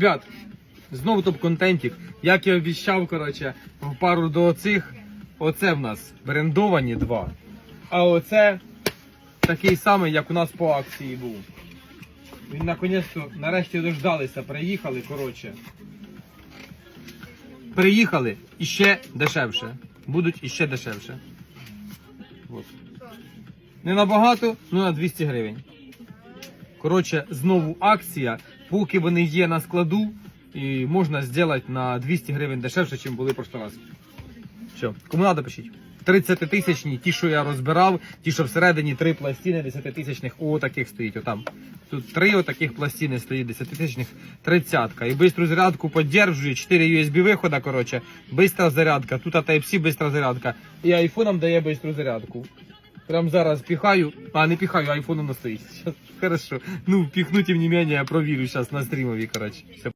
Ребят, знову топ-контентик. Як я обіцяв, коротше, в пару до оцих. Оце в нас брендовані два. А оце такий самий, як у нас по акції був. Він наконець-то нарешті дождалися, приїхали, коротше. Приїхали іще дешевше. Будуть іще дешевше. От. Не набагато, ну на 200 гривень. Коротше, знову акція. Поки вони є на складу, і можна зробити на 200 гривень дешевше, ніж були прошлий раз. Все, кому треба, пишіть. 30 тисячні, ті, що я розбирав, ті, що всередині три пластини 10 тисячних, о, таких стоїть отам. Тут три отаких пластини стоїть 10 тисячних, тридцятка. І бистру зарядку підтримує, 4 USB вихода, коротше, бистра зарядка, тут Type-C бистра зарядка. І айфоном дає бистру зарядку. Прям зараз піхаю, а не піхаю, нас стоїть. Сейчас, Хорошо. Ну, пихнуть, тим не менее, я провірю зараз на стрімові, коротше. Все.